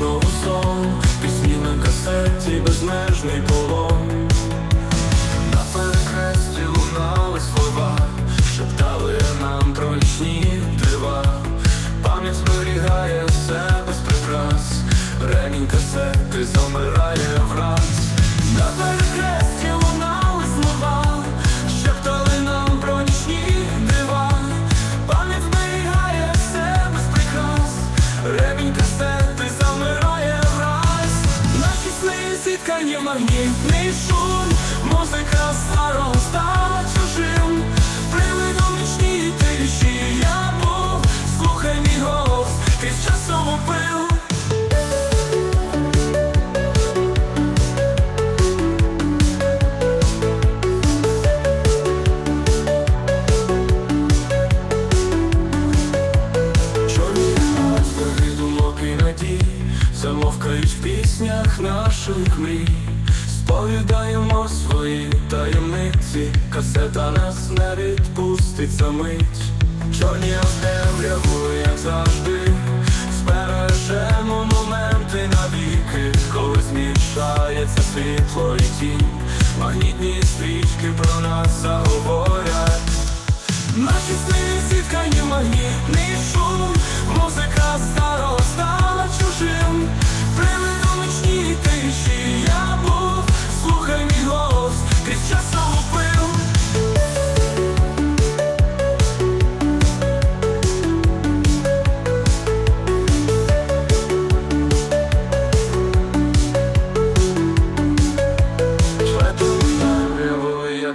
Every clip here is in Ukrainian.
знову сон Пісні на касеті, безмежний полон На перехресті лунали слова, шептали нам про нічні дива. Пам'ять зберігає все без прикрас, ремінь касети замирає враз. Магнітний шум, музика старого стала чужим. Привидом нічній тиші я був, слухай мій голос, крізь часову пил. Замовкають в піснях наших мрій Сповідаємо свої таємниці. Касета нас не відпустить за мить. Чорні темряву, як завжди. Збережемо моменти навіки Коли змішається світло і тінь. Магнітні стрічки про нас заговорять. Наші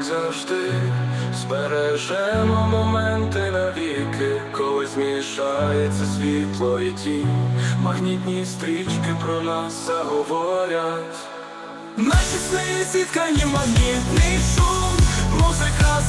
завжди, збережемо моменти навіки, коли змішається світло і тінь, магнітні стрічки про нас заговорять. Наші сни зіткані магнітний шум, музика